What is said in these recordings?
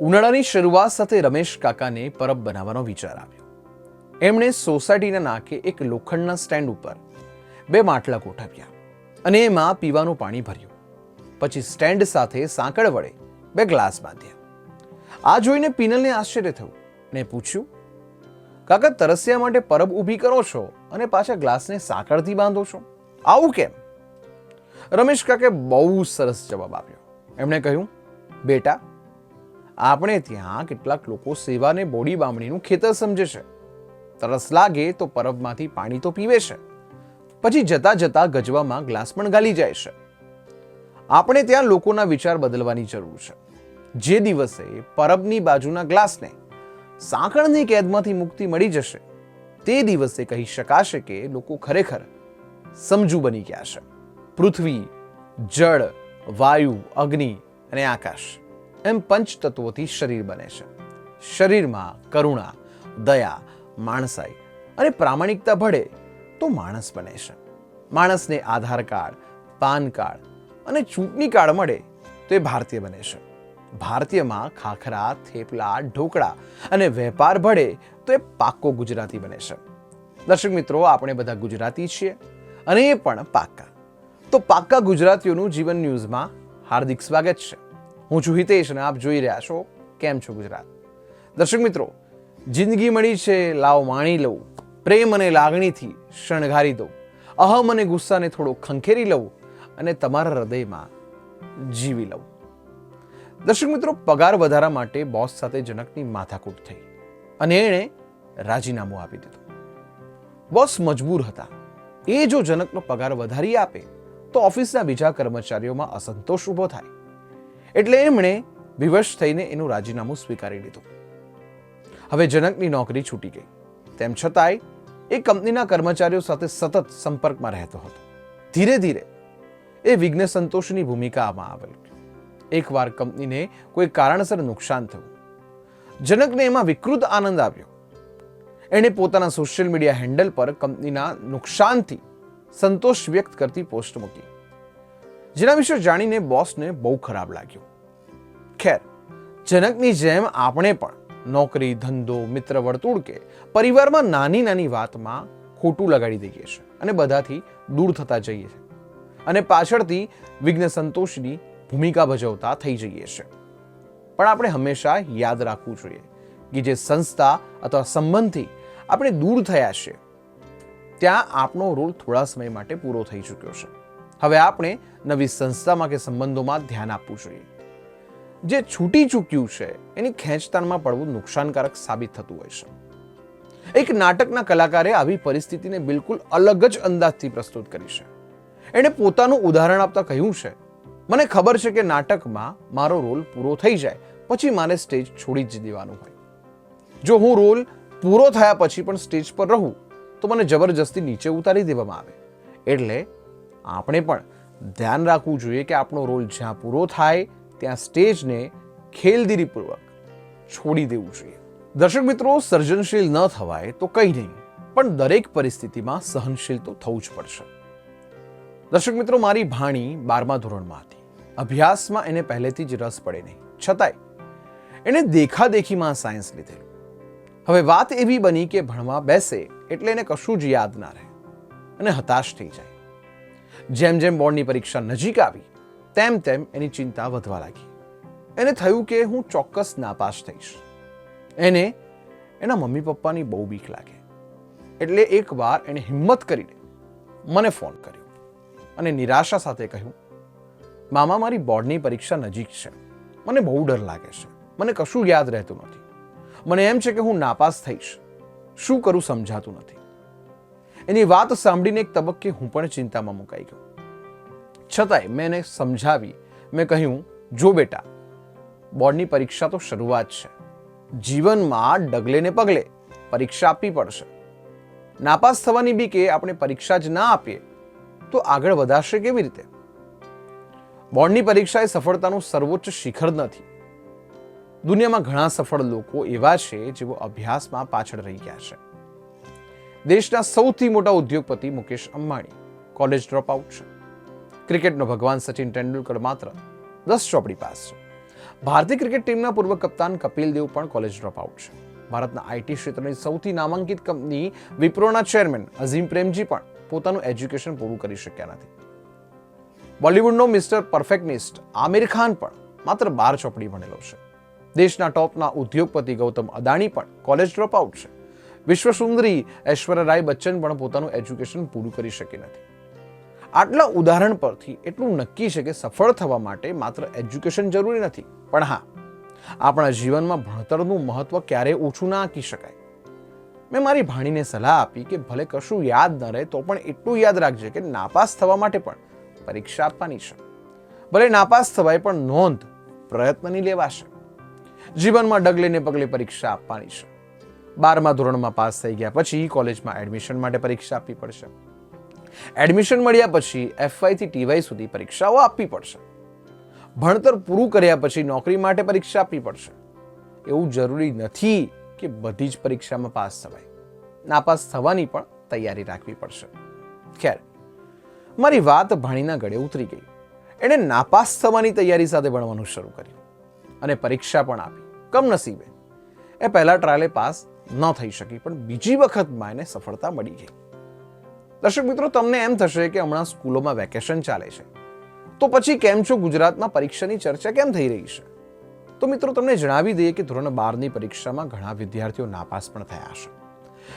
ઉનાળાની શરૂઆત સાથે રમેશ કાકાને પરબ બનાવવાનો વિચાર આવ્યો. એમણે સોસાયટીના નાકે એક લોખંડના સ્ટેન્ડ ઉપર બે માટલા ગોઠવ્યા અને એમાં પીવાનું પાણી ભર્યું. પછી સ્ટેન્ડ સાથે સાંકળ વડે બે ગ્લાસ બાંધ્યા. આ જોઈને પિનલને આશ્ચર્ય થયું ને પૂછ્યું, કાકા, તરસ્યા માટે પરબ ઊભી કરો છો અને પાછા ગ્લાસને સાંકળથી બાંધો છો? આવું કેમ? રમેશ કાકે બહુ સરસ જવાબ આપ્યો. એમણે કહ્યું, બેટા આપણે ત્યાં કેટલાક લોકો સેવાને બોડી બામણીનું ખેતર સમજે છે. તરસ લાગે તો પરબમાંથી પાણી તો પીવે છે. પછી જતા જતા ગજવામાં ગ્લાસ પણ ગાલી જાય છે. આપણે ત્યાં લોકોના વિચાર બદલવાની જરૂર છે. જે દિવસે પરબની બાજુના ગ્લાસને સાંકળની કેદમાંથી મુક્તિ મળી જશે, તે દિવસે કહી શકાશે કે લોકો ખરેખર સમજુ બની ગયા છે. પૃથ્વી, જળ, વાયુ, અગ્નિ અને આકાશ. એમ પંચ તત્વોથી શરીર બને છે. શરીરમાં કરુણા, દયા, માણસાઈ અને પ્રામાણિકતા ભળે તો માણસ બને છે. માણસને આધાર કાર્ડ, પાન કાર્ડ અને ચૂંટણી કાર્ડ મળે તો એ ભારતીય બને છે. ભારતીયમાં ખાખરા, થેપલા, ઢોકળા અને વેપાર ભળે તો એ પાક્કો ગુજરાતી બને છે. દર્શક મિત્રો, આપણે બધા ગુજરાતી છીએ અને એ પણ પાક્કા. તો પાક્કા ગુજરાતીઓનું જીવન ન્યૂઝમાં હાર્દિક સ્વાગત છે. હું છું હિતેશ અને આપ જોઈ રહ્યા છો કેમ છો ગુજરાત? દર્શક મિત્રો, જિંદગી મળી છે, લાવ માણી લઉં. પ્રેમ અને લાગણીથી શણગારી દઉં. અહમ અને ગુસ્સાને થોડો ખંખેરી લઉં અને તમારા હૃદયમાં જીવી લઉં. દર્શક મિત્રો, પગાર વધારા માટે બોસ સાથે જનકની માથાકૂટ થઈ અને એણે રાજીનામું આપી દીધું. બોસ મજબૂર હતા. એ જો જનકનો પગાર વધારી આપે, તો ઓફિસના બીજા કર્મચારીઓમાં અસંતોષ ઊભો થાય. એટલે એમણે વિવશ થઈને એનું રાજીનામું સ્વીકારી લીધું. હવે જનકની નોકરી છૂટી ગઈ. તેમ છતાંય એ કંપનીના કર્મચારીઓ સાથે સતત સંપર્કમાં રહેતો હતો. ધીરે ધીરે એ વિઘ્ન સંતોષની ભૂમિકામાં આવેલ. એકવાર કંપનીને કોઈ કારણસર નુકસાન થયું. જનકને એમાં વિકૃત આનંદ આવ્યો. એણે પોતાના સોશિયલ મીડિયા હેન્ડલ પર કંપનીના નુકસાનથી સંતોષ વ્યક્ત કરતી પોસ્ટ મૂકી. જેના વિશે જાણીને બોસને બહુ ખરાબ લાગ્યું. ખેર, જનકની જેમ આપણે પણ નોકરી, ધંધો, મિત્ર વર્તુળ કે પરિવારમાં નાની નાની વાતમાં ખોટું લગાડી દઈએ છીએ અને બધાથી દૂર થતા જઈએ છીએ. અને પાછળથી વિઘ્ન સંતોષની ભૂમિકા ભજવતા થઈ જઈએ છીએ. પણ આપણે હંમેશા યાદ રાખવું જોઈએ કે જે સંસ્થા અથવા સંબંધથી આપણે દૂર થયા છીએ ત્યાં આપણો રોલ થોડા સમય માટે પૂરો થઈ ચૂક્યો છે. હવે આપણે નવી સંસ્થામાં કે સંબંધોમાં ધ્યાન આપવું જોઈએ. જે છૂટી ચૂક્યું છે, એની ખેંચતાણમાં પડવું નુકસાનકારક સાબિત થતું હોય છે. એક નાટકના કલાકારે આવી પરિસ્થિતિને બિલકુલ અલગ જ અંદાજથી પ્રસ્તુત કરી છે. એણે પોતાનું ઉદાહરણ આપતા કહ્યું છે, મને ખબર છે કે નાટકમાં મારો રોલ પૂરો થઈ જાય, પછી મારે સ્ટેજ છોડી જ દેવાનું હોય. જો હું રોલ પૂરો થયા પછી પણ સ્ટેજ પર રહું, તો મને જબરજસ્તી નીચે ઉતારી દેવામાં આવે. એટલે આપણે પણ ધ્યાન રાખવું જોઈએ કે આપણો રોલ જ્યાં પૂરો થાય, ત્યાં સ્ટેજને ખેલદીરીપૂર્વક છોડી દેવું જોઈએ. દર્શક મિત્રો, સર્જનશીલ ન થવાય તો કંઈ નહીં, પણ દરેક પરિસ્થિતિમાં સહનશીલ તો થવું જ પડશે. દર્શક મિત્રો, મારી ભાણી બારમા ધોરણમાં હતી. અભ્યાસમાં એને પહેલેથી જ રસ પડે નહીં. છતાંય એણે દેખાદેખીમાં સાયન્સ લીધેલું. હવે વાત એવી બની કે ભણવા બેસે એટલે એને કશું જ યાદ ના રહે અને હતાશ થઈ જાય. જેમ જેમ બોર્ડની પરીક્ષા નજીક આવી, તેમ તેમ એની ચિંતા વધવા લાગી. એને થયું કે હું ચોક્કસ નાપાસ થઈશ. એને, એના મમ્મી પપ્પાની બહુ બીક લાગે. એટલે એકવાર એણે હિંમત કરીને મને ફોન કર્યો અને નિરાશા સાથે કહ્યું, મામા, મારી બોર્ડની પરીક્ષા નજીક છે. મને બહુ ડર લાગે છે. મને કશું યાદ રહેતું નથી. મને એમ છે કે હું નાપાસ થઈશ. શું કરું સમજાતું નથી. એની વાત સાંભળીને એક તબક્કે હું પણ ચિંતામાં મુકાઈ ગયો. છતાંય મેં એને સમજાવી. મેં કહ્યું, જો બેટા, બોર્ડની પરીક્ષા તો શરૂઆત છે. જીવનમાં ડગલે ને પગલે પરીક્ષા આપવી પડશે. નાપાસ થવાની બી કે આપણે પરીક્ષા જ ના આપીએ, તો આગળ વધારશે કેવી રીતે? બોર્ડની પરીક્ષા એ સફળતાનું સર્વોચ્ચ શિખર નથી. દુનિયામાં ઘણા સફળ લોકો એવા છે જેઓ અભ્યાસમાં પાછળ રહી ગયા છે. દેશના સૌથી મોટા ઉદ્યોગપતિ Mukesh Ambani, college drop out છે. ક્રિકેટનો ભગવાન સચિન તેંડુલકર માત્ર દસ ચોપડી પાસ છે. ભારતીય ક્રિકેટ ટીમના પૂર્વ કપ્તાન કપિલ દેવ પણ કોલેજ ડ્રોપઆઉટ છે. ભારતના આઈટી ક્ષેત્રની સૌથી નામાંકિત કંપની વિપ્રોના ચેરમેન અઝીમ પ્રેમજી પણ પોતાનું એજ્યુકેશન પૂરું કરી શક્યા નથી. બોલિવૂડનો મિસ્ટર પરફેક્ટનિસ્ટ આમિર ખાન પણ માત્ર બાર ચોપડી ભણેલો છે. દેશના ટોપના ઉદ્યોગપતિ ગૌતમ અદાણી પણ કોલેજ ડ્રોપઆઉટ છે. વિશ્વ સુંદરી ઐશ્વર્યા રાય બચ્ચન પણ પોતાનું એજ્યુકેશન પૂરું કરી શકી નથી. આટલા ઉદાહરણ પરથી એટલું નક્કી છે કે સફળ થવા માટે માત્ર એજ્યુકેશન જરૂરી નથી. પણ હા, આપણા જીવનમાં ભણતરનું મહત્વ ક્યારેય ઓછું ના આંકી શકાય. મેં મારી ભાણીને સલાહ આપી કે ભલે કશું યાદ ન રહે, તો પણ એટલું યાદ રાખજે કે નાપાસ થવા માટે પણ પરીક્ષા આપવાની છે. ભલે નાપાસ થવાય, પણ નોંધ પ્રયત્નની લેવાશે. જીવનમાં ડગલેને પગલે પરીક્ષા આપવાની છે. બારમા ધોરણમાં પાસ થઈ ગયા પછી કોલેજમાં એડમિશન માટે પરીક્ષા આપવી પડશે. એડમિશન મળ્યા પછી એફવાયથી ટીવાય સુધી પરીક્ષાઓ આપવી પડશે. ભણતર પૂરું કર્યા પછી નોકરી માટે પરીક્ષા આપવી પડશે. એવું જરૂરી નથી કે બધી જ પરીક્ષામાં પાસ થવાય. નાપાસ થવાની પણ તૈયારી રાખવી પડશે. ખેર, મારી વાત ભણીના ગળે ઉતરી ગઈ. એણે નાપાસ થવાની તૈયારી સાથે ભણવાનું શરૂ કર્યું અને પરીક્ષા પણ આપી. કમનસીબે. એ પહેલા ટ્રાયલે પાસ ન થઈ શકી, પણ બીજી વખતમાં એને સફળતા મળી ગઈ. દર્શક મિત્રો, તમને એમ થશે કે હમણાં સ્કૂલોમાં વેકેશન ચાલે છે. તો પછી કેમ છો? ગુજરાતમાં પરીક્ષાની ચર્ચા કેમ થઈ રહી છે? તો મિત્રો, તમને જણાવી દઈએ કે ધોરણ બારની પરીક્ષામાં ઘણા વિદ્યાર્થીઓ નાપાસ પણ થયા છે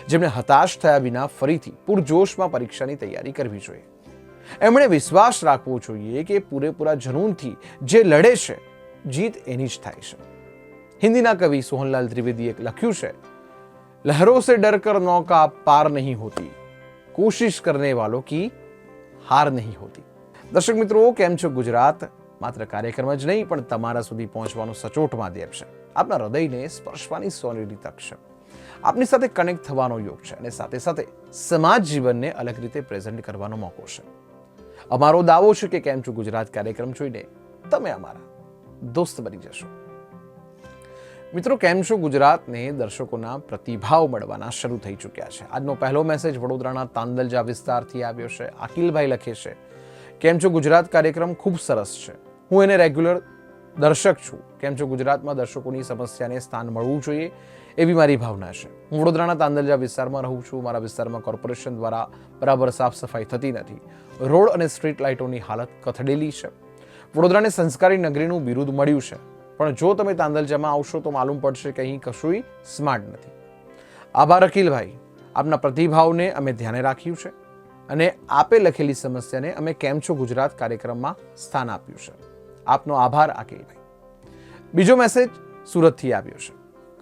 જેમણે હતાશ થયા વિના ફરીથી પૂરજોશમાં પરીક્ષાની તૈયારી કરવી જોઈએ. એમણે વિશ્વાસ રાખવો જોઈએ કે પૂરેપૂરા જનૂનથી જે લડે છે, જીત એની જ થાય છે. હિન્દીના કવિ સોહનલાલ ત્રિવેદીએ લખ્યું છે, લહેરો સે ડર કર નૌકા પાર નહીં હોતી. કોશિશ કરને વાલો કી હાર નહીં હોતી દર્શક મિત્રો કેમ છો ગુજરાત? માત્ર કાર્યક્રમ જ નહીં, પણ તમારા સુધી પહોંચવાનું સચોટ માધ્યમ છે. આપના હૃદયને સ્પર્શવાની સોનેરી તક છે. આપની સાથે કનેક્ટ થવાનો યોગ છે અને સાથે સાથે સમાજ જીવનને અલગ રીતે પ્રેઝન્ટ કરવાનો મોકો છે. અમારો દાવો છે કે કેમ છો ગુજરાત કાર્યક્રમ જોઈને તમે અમારા દોસ્ત બની જશો. મિત્રો, કેમ છો? ગુજરાતને દર્શકોના પ્રતિભાવ મળવાના શરૂ થઈ ચૂક્યા છે. આજનો પહેલો મેસેજ વડોદરાના તાંદલજા વિસ્તારથી આવ્યો છે. અકિલભાઈ લખે છે, કેમ છો? ગુજરાત કાર્યક્રમ ખૂબ સરસ છે. હું એને રેગ્યુલર દર્શક છું. કેમ છો? ગુજરાતમાં દર્શકોની સમસ્યાને સ્થાન મળવું જોઈએ એવી મારી ભાવના છે. હું વડોદરાના તાંદલજા વિસ્તારમાં રહું છું. મારા વિસ્તારમાં કોર્પોરેશન દ્વારા બરાબર સાફ સફાઈ થતી નથી. રોડ અને સ્ટ્રીટ લાઇટોની હાલત કથડેલી છે. વડોદરાને સંસ્કારી નગરીનું બિરુદ મળ્યું છે. પણ જો તમે તાંદલજામાં આવશો તો માલુમ પડશે કે અહીં કશુંય સ્માર્ટ નથી. આભાર અકિલભાઈ આપના પ્રતિભાવને અમે ધ્યાને રાખ્યું છે અને આપે લખેલી સમસ્યાને અમે કેમ છો ગુજરાત કાર્યક્રમમાં સ્થાન આપ્યું છે. આપનો આભાર અકિલભાઈ બીજો મેસેજ સુરતથી આવ્યો છે.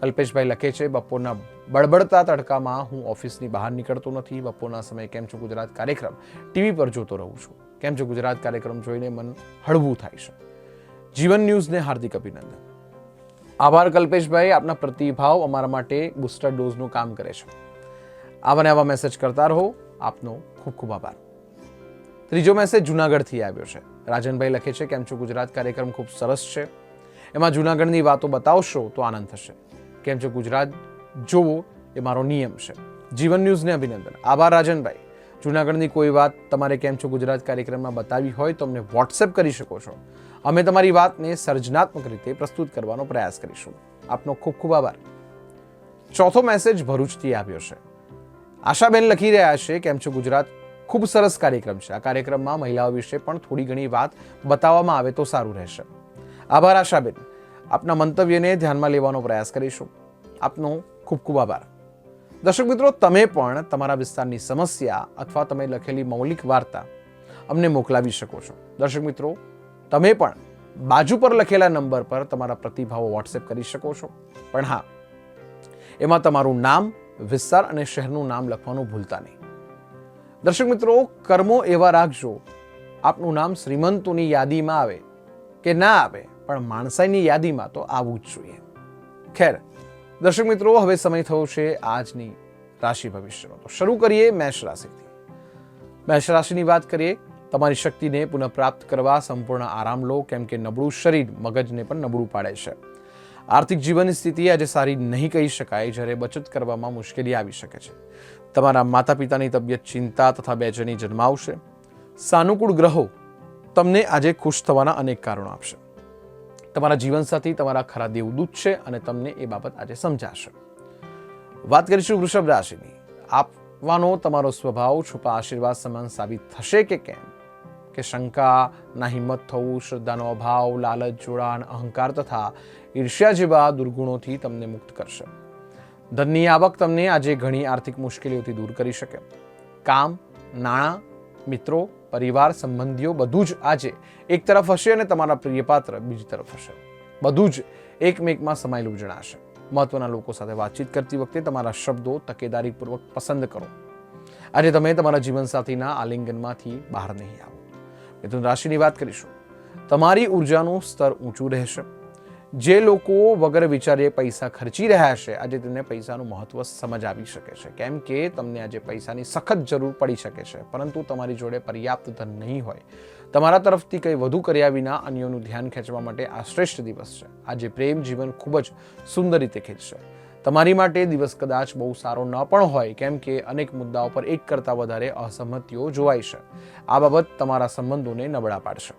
કલ્પેશભાઈ લખે છે, બપોરના બળબડતા તડકામાં હું ઓફિસની બહાર નીકળતો નથી. બપોરના સમયે કેમ છો ગુજરાત કાર્યક્રમ? ટીવી પર જોતો રહું છું. કેમ છો ગુજરાત કાર્યક્રમ જોઈને મન હળવું થાય છે? જીવન ન્યૂઝને હાર્દિક અભિનંદન. આભાર કલ્પેશભાઈ, આપના પ્રતિભાવ અમારા માટે બુસ્ટર ડોઝનું કામ કરે છે. આવા ને આવા મેસેજ કરતા રહો, આપનો ખૂબ ખૂબ આભાર. ત્રીજો મેસેજ જુનાગઢથી આવ્યો છે. રાજનભાઈ લખે છે, કેમ છો? ગુજરાત કાર્યક્રમ ખૂબ સરસ છે. એમાં જુનાગઢની વાતો બતાવશો તો આનંદ થશે. કેમ છો? ગુજરાત જોવો, એ મારો નિયમ છે. જીવન ન્યૂઝને અભિનંદન. આભાર રાજનભાઈ. જુનાગઢની કોઈ વાત તમારે કેમ છો? ગુજરાત કાર્યક્રમમાં બતાવી હોય તો અમને વોટ્સએપ કરી શકો છો. અમે તમારી વાતને સર્જનાત્મક રીતે પ્રસ્તુત કરવાનો પ્રયાસ કરીશું. આપનો ખૂબ ખૂબ આભાર. ચોથો મેસેજ ભરૂચથી આવ્યો છે. આશાબેન લખી રહ્યા છે, કેમ છો ગુજરાત? ખૂબ સરસ કાર્યક્રમ છે. આ કાર્યક્રમમાં મહિલાઓ વિશે પણ થોડી ઘણી વાત બતાવવામાં આવે તો સારું રહેશે. આભાર આશાબેન. આપના મંતવ્યને ધ્યાનમાં લેવાનો પ્રયાસ કરીશું. આપનો ખૂબ ખૂબ આભાર. દર્શક મિત્રો, તમે પણ તમારા વિસ્તારની સમસ્યા અથવા તમે લખેલી મૌલિક વાર્તા અમને મોકલાવી શકો છો. દર્શક મિત્રો તમે પણ બાજુ પર લખેલા નંબર પર તમારા પ્રતિભાવો વોટ્સએપ કરી શકો છો. પણ હા, એમાં તમારું નામ, વિસ્તાર અને શહેરનું નામ લખવાનું ભૂલતા નહીં. દર્શક મિત્રો, કર્મો એવા રાખજો. આપનું નામ શ્રીમંતોની યાદીમાં આવે કે ના આવે, પણ માણસાઈની યાદીમાં તો આવવું જ જોઈએ. ખેર, દર્શક મિત્રો, હવે સમય થયો છે આજની રાશિ ભવિષ્યનો. તો શરૂ કરીએ મેષ રાશિથી. મેષ રાશિની વાત કરીએ તમારી શક્તિને પુનઃપ્રાપ્ત કરવા સંપૂર્ણ આરામ લો, કેમ કે નબળું શરીર મગજને પણ નબળું પાડે છે. આર્થિક જીવનની સ્થિતિ આજે સારી નહીં કહી શકાય, જ્યારે બચત કરવામાં મુશ્કેલી આવી શકે છે. તમારા માતા પિતાની તબિયત ચિંતા તથા બેચેની જન્માવશે. સાનુકૂળ ગ્રહો તમને આજે ખુશ થવાના અનેક કારણો આપશે. તમારા જીવનસાથી તમારા ખરા દેવદૂત છે અને તમને એ બાબત આજે સમજાશે. વાત કરીશું વૃષભ રાશિની. આપવાનો તમારો સ્વભાવ, છુપા આશીર્વાદ સમાન સાબિત થશે કે કેમ? કે શંકા, ના હિંમત થવું, શ્રદ્ધાનો અભાવ, લાલચ, જોડાણ, અહંકાર તથા ઈર્ષ્યા જેવા દુર્ગુણોથી તમને મુક્ત કરશે. ધનની આવક તમને આજે ઘણી આર્થિક મુશ્કેલીઓથી દૂર કરી શકે. કામ, નાણાં, મિત્રો, પરિવાર, સંબંધીઓ બધું જ આજે એક તરફ હશે અને તમારા પ્રિય પાત્ર બીજી તરફ હશે. બધું જ એકમેકમાં સમાયેલું જણાશે. મહત્વના લોકો સાથે વાતચીત કરતી વખતે તમારા શબ્દો તકેદારીપૂર્વક પસંદ કરો. આજે તમે તમારા જીવનસાથીના આલિંગનમાંથી બહાર નહીં આવો. મિથુન રાશિની વાત કરીશું. તમારી ઉર્જાનું સ્તર ઊંચું રહેશે. જે લોકો વગર વિચારીએ પૈસા ખર્ચી રહ્યા છે, આજે તેમને પૈસાનું મહત્વ સમજ આવી શકે છે. કેમ કે તમને આજે પૈસાની સખત જરૂર પડી શકે છે, પરંતુ તમારી જોડે પર્યાપ્ત ધન નહીં હોય. તમારા તરફથી કંઈ વધુ કર્યા વિના અન્યોનું ધ્યાન ખેંચવા માટે આ શ્રેષ્ઠ દિવસ છે. આજે પ્રેમ જીવન ખૂબ જ સુંદર રીતે ખેંચશે. તમારી માટે દિવસ કદાચ બહુ સારો ન પણ હોય, કેમ કે અનેક મુદ્દાઓ પર એક કરતાં વધારે અસંમતિઓ જોવાય છે. આ બાબત તમારા સંબંધોને નબળા પાડશે.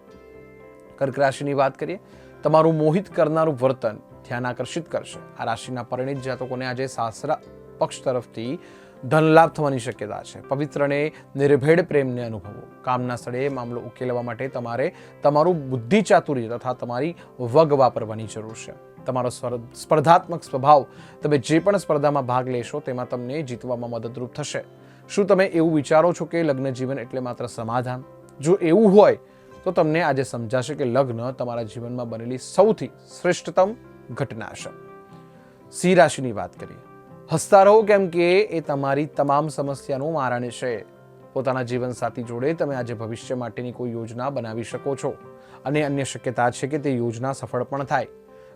કર્ક રાશિની વાત કરીએ, તમારું મોહિત કરનારું વર્તન ધ્યાન આકર્ષિત કરશે. આ રાશિના પરિણિત જાતકોને આજે સાસરા પક્ષ તરફથી ધનલાભ થવાની શક્યતા છે. પવિત્રને નિર્ભેળ પ્રેમને અનુભવો. કામના સ્થળે મામલો ઉકેલવા માટે તમારે તમારું બુદ્ધિ ચાતુર્ય તથા તમારી વગ વાપરવાની જરૂર છે. તમારો સ્પર- સ્પર્ધાત્મક સ્વભાવ તમે જે પણ સ્પર્ધામાં ભાગ લેશો તેમાં તમને જીતવામાં મદદરૂપ થશે. શું તમે એવું વિચારો છો કે લગ્ન જીવન એટલે માત્ર સમાધાન? જો એવું હોય, તો તમને આજે સમજાશે કે લગ્ન તમારા જીવનમાં બનેલી સૌથી શ્રેષ્ઠતમ ઘટના છે. સિંહ રાશિની વાત કરીએ. હસતા રહો કેમ કે એ તમારી તમામ સમસ્યાનું મારણ છે. પોતાના જીવનસાથી જોડે તમે આજે ભવિષ્ય માટેની કોઈ યોજના બનાવી શકો છો. અને અન્ય શક્યતા છે કે તે યોજના સફળ પણ થાય.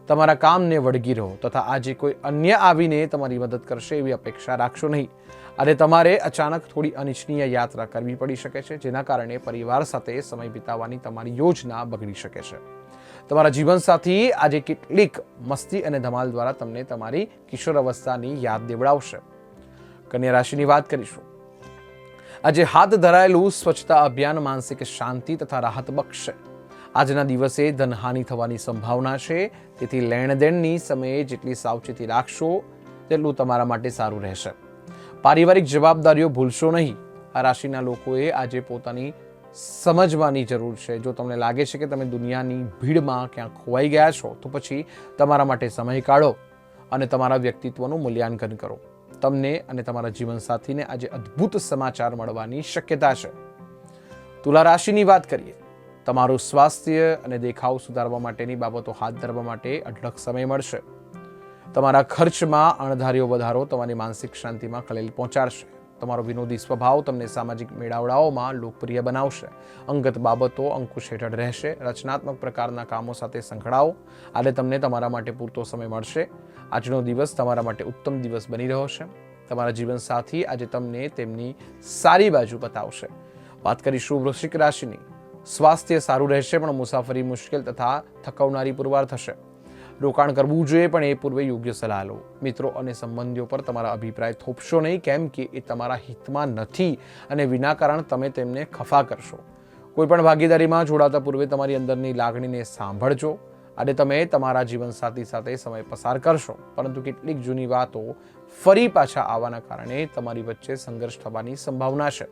તમારા કામને વળગી રહો તથા આજે કોઈ અન્ય આવીને તમારી મદદ કરશે એવી અપેક્ષા રાખશો નહીં. અને તમારે અચાનક થોડી અનિચ્છનીય યાત્રા કરવી પડી શકે છે, જેના કારણે પરિવાર સાથે સમય વિતાવવાની તમારી યોજના બગડી શકે છે. તમારા જીવનસાથી આજે કેટલીક મસ્તી અને ધમાલ દ્વારા તમને તમારી કિશોર અવસ્થાની યાદ દેવડાવશે. કન્યા રાશિની વાત કરીશું. આજે હાથ ધરાયેલું સ્વચ્છતા અભિયાન માનસિક શાંતિ તથા રાહત બક્ષશે આજના દિવસે ધનહાનિ થવાની સંભાવના છે. તેથી લેણદેણની સમયે જેટલી સાવચેતી રાખશો, તેટલું તમારા માટે સારું રહેશે. પારિવારિક જવાબદારીઓ ભૂલશો નહીં. આ રાશિના લોકોએ આજે પોતાની સમજવાની જરૂર છે. જો તમને લાગે છે કે તમે દુનિયાની ભીડમાં ક્યાં ખોવાઈ ગયા છો, તો પછી તમારા માટે સમય કાઢો અને તમારા વ્યક્તિત્વનું મૂલ્યાંકન કરો. તમને અને તમારા જીવનસાથીને આજે અદ્ભુત સમાચાર મળવાની શક્યતા છે. તુલા રાશિની વાત કરીએ. તમારું સ્વાસ્થ્ય અને દેખાવ સુધારવા માટેની બાબતો હાથ ધરવા માટે અઢળક સમય મળશે. તમારા ખર્ચમાં અણધાર્યો વધારો તમારી માનસિક શાંતિમાં ખલેલ પહોંચાડશે. તમારો વિનોદી સ્વભાવ તમને સામાજિક મેળાવડાઓમાં લોકપ્રિય બનાવશે. અંગત બાબતો અંકુશ હેઠળ રહેશે. રચનાત્મક પ્રકારના કામો સાથે સંકળાવો. આજે તમને તમારા માટે પૂરતો સમય મળશે. આજનો દિવસ તમારા માટે ઉત્તમ દિવસ બની રહ્યો છે. તમારા જીવનસાથી આજે તમને તેમની સારી બાજુ બતાવશે. વાત કરીશું વૃશ્ચિક રાશિની. સ્વાસ્થ્ય સારું રહેશે, પણ મુસાફરી મુશ્કેલ તથા થકવનારી પુરવાર થશે. રોકાણ કરવું જોઈએ, પણ એ પૂર્વે યોગ્ય સલાહ લો. મિત્રો અને સંબંધીઓ પર તમારા અભિપ્રાય થોપશો નહીં, કેમ કે એ તમારા હિતમાં નથી અને વિના કારણ તમે તેમને ખફા કરશો. કોઈપણ ભાગીદારીમાં જોડાતા પૂર્વે તમારી અંદરની લાગણીને સાંભળજો. અને તમે તમારા જીવનસાથી સાથે સમય પસાર કરશો, પરંતુ કેટલીક જૂની વાતો ફરી પાછા આવવાના કારણે તમારી વચ્ચે સંઘર્ષ થવાની સંભાવના છે.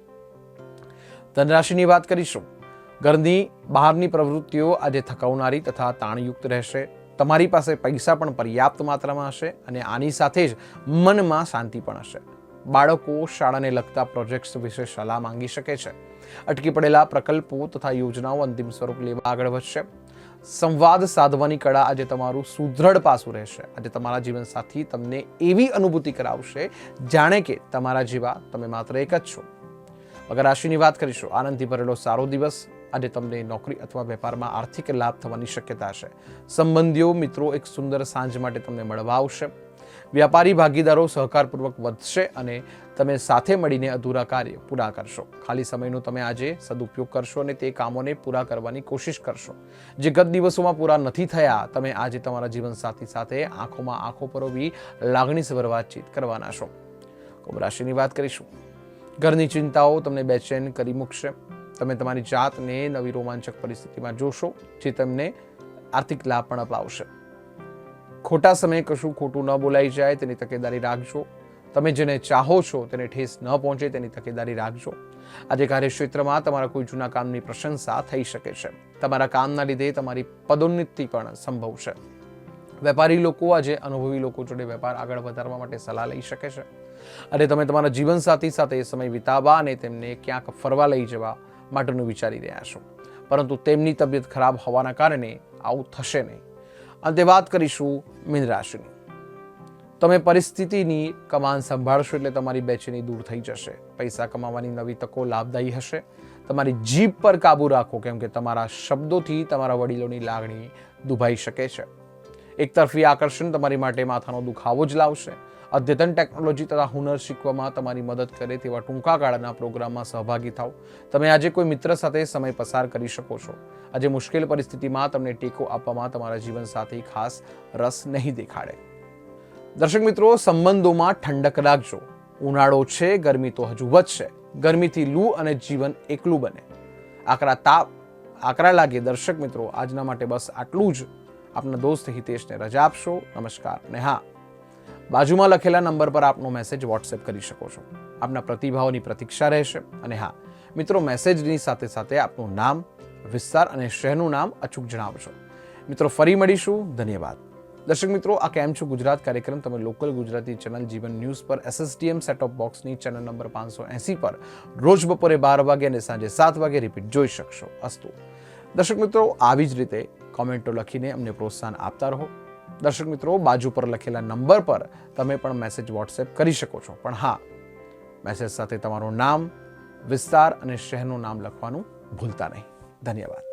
ધનરાશિની વાત કરીશું. ઘરની બહારની પ્રવૃત્તિઓ આજે થકાવનારી તથા તાણયુક્ત રહેશે. તમારી પાસે પૈસા પણ પર્યાપ્ત માત્રામાં હશે અને આની સાથે જ મનમાં શાંતિ પણ હશે. બાળકો શાળાને લગતા પ્રોજેક્ટ્સ વિશે સલાહ માંગી શકે છે. અટકી પડેલા પ્રકલ્પો તથા યોજનાઓ અંતિમ સ્વરૂપ લેવા આગળ વધશે. સંવાદ સાધવાની કળા આજે તમારું સુદૃઢ પાસું રહેશે. આજે તમારા જીવનસાથી તમને એવી અનુભૂતિ કરાવશે, જાણે કે તમારા જેવા તમે માત્ર એક જ છો. મગર રાશિની વાત કરીશું. આનંદથી ભરેલો સારો દિવસ. આજે તમને નોકરી અથવા વેપારમાં આર્થિક લાભ થવાની શક્યતા છે સંબંધીઓ, મિત્રો, એક સુંદર સાંજ માટે તમને મળવા આવશે વ્યાપારી ભાગીદારો સહકારપૂર્વક વધશે અને તમે સાથે મળીને અધૂરા કાર્ય પૂરા કરશો. ખાલી સમયનો તમે આજે સદુપયોગ કરશો અને તે કામોને પૂરા કરવાની કોશિશ કરશો. જે ગત દિવસોમાં પૂરા નથી થયા, તમે આજે તમારા જીવનસાથી સાથે આંખોમાં આંખો પરોવી લાગણીસભર વાતચીત કરવાના છો. કુંભ રાશિની વાત કરીશું. ઘરની ચિંતાઓ તમને બેચેન કરી મૂકશે. તમે તમારી જાતને નવી રોમાંચક પરિસ્થિતિમાં જોશો, જે તમને આર્થિક લાભ પણ અપાવશે. ખોટા સમયે કશું ખોટું ન બોલાઈ જાય, તેની તકેદારી રાખજો. તમે જેને ચાહો છો તેને ઠેસ ન પહોંચે, તેની તકેદારી રાખજો. આજે કાર્યક્ષેત્રમાં તમારા કોઈ જૂના કામની પ્રશંસા થઈ શકે છે. તમારા કામના લીધે તમારી પદોન્નતિ પણ સંભવ છે. વેપારી લોકો આજે અનુભવી લોકો જોડે વેપાર આગળ વધારવા માટે સલાહ લઈ શકે છે. અને તમે તમારા જીવનસાથી સાથે સમય વિતાવવા અને તેમને ક્યાંક ફરવા લઈ જવા માટેનું વિચારી રહ્યા છો. પરંતુ તેમની તબિયત ખરાબ હોવાના કારણે આવું થશે નહીં. અંતે વાત કરીશું મીન રાશિની. તમે પરિસ્થિતિની કમાન સંભાળશો એટલે તમારી બેચેની દૂર થઈ જશે. પૈસા કમાવાની નવી તકો લાભદાયી હશે. તમારી જીભ પર કાબુ રાખો, કેમ કે તમારા શબ્દોથી તમારા વડીલોની લાગણી દુભાઈ શકે છે. એકતરફી આકર્ષણ તમારી માટે માથાનો દુખાવો જ લાવશે. અદ્યતન ટેકનોલોજી તથા હુનર શીખવામાં તમારી મદદ કરે તેવા ટૂંકા ગાળાના પ્રોગ્રામમાં સહભાગી થાઓ. તમે આજે કોઈ મિત્ર સાથે સમય પસાર કરી શકો છો. આજે મુશ્કેલ પરિસ્થિતિમાં તમને ટેકો આપવામાં તમારા જીવન સાથે ખાસ રસ નહીં દેખાડે. દર્શક મિત્રો, સંબંધોમાં ઠંડક રાખજો. ઉનાળો છે, ગરમી તો હજુ વધશે. ગરમીથી લૂ અને જીવન એકલું બને. આકરા તાપ, આકરા લાગે દર્શક મિત્રો. આજના માટે બસ આટલું જ. આપના દોસ્ત હિતેશને રજા આપશો. નમસ્કાર ને હા. બાજુમાં લખેલા નંબર પર આપનો મેસેજ વોટ્સએપ કરી શકો છો. આપના પ્રતિભાવોની પ્રતીક્ષા રહેશે. અને હા, મિત્રો મેસેજની સાથે સાથે આપનું નામ, વિસ્તાર અને શહેરનું નામ અચૂક જણાવજો મિત્રો, ફરી મળીશું. ધન્યવાદ. દર્શક મિત્રો, આ કેમ છો? ગુજરાત કાર્યક્રમ તમે local Gujarati channel Jeevan news પર એસએસડીએમ સેટ ઓફ બોક્સની ચેનલ નંબર પાંચસો એંસી પર રોજ બપોરે બાર વાગે અને સાંજે સાત વાગે રિપીટ જોઈ શકશો. અસ્તુ. દર્શક મિત્રો, આવી જ રીતે કોમેન્ટો લખીને અમને પ્રોત્સાહન આપતા રહો. દર્શક મિત્રો, બાજુ પર લખેલા નંબર પર તમે પણ મેસેજ વોટ્સએપ કરી શકો છો. પણ હા મેસેજ સાથે તમારું નામ, વિસ્તાર અને શહેરનું નામ લખવાનું ભૂલતા નહીં. ધન્યવાદ.